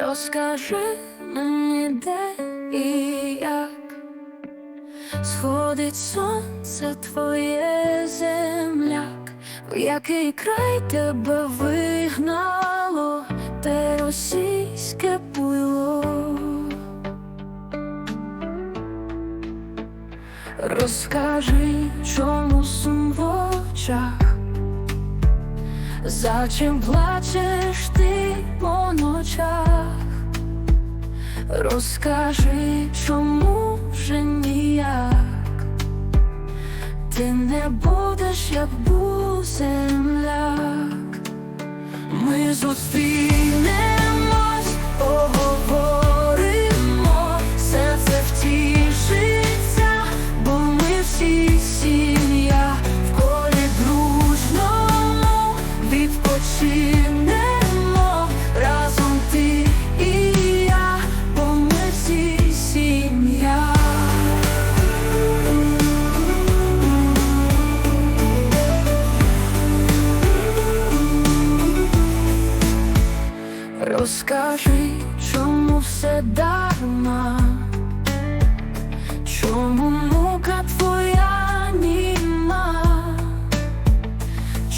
Розкажи мені, де і як сходить сонце твоє земляк, в який край тебе вигнало, те російське пуйло. Розкажи, чому сум в очах, за чим плачеш ти по ночах, розкажи, чому вже ніяк, ти не будеш, як був земляк, ми зустрінемось, Розкажи, чому все дарма, чому мука твоя німа,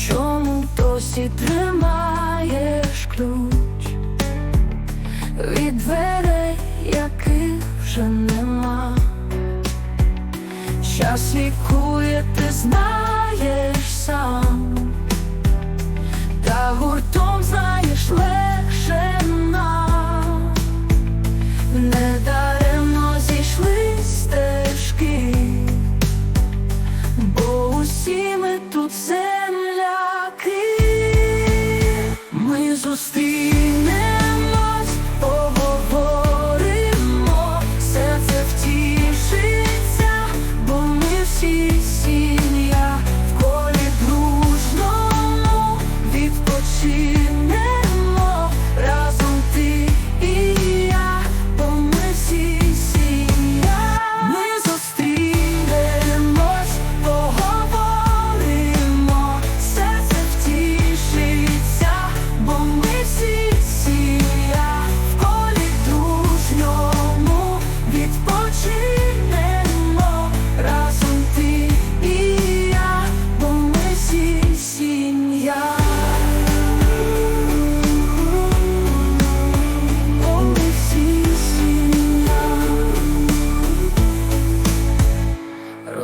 чому досі тримаєш ключ від дверей, яких вже нема. Час лікує, ти знаєш сам. Ми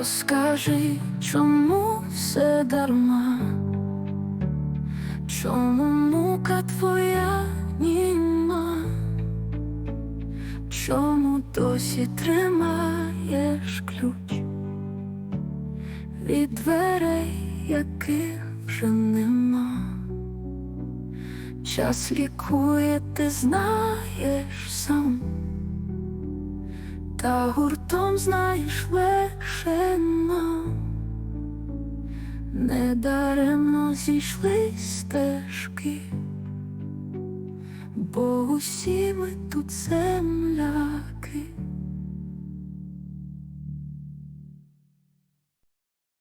Розкажи, чому все дарма, чому мука твоя німа, чому досі тримаєш ключ від дверей, яких вже нема. Час лікує, ти знаєш сам. Та гуртом знаєш легше нам Недаремно зійшли стежки, бо усі ми тут земляки.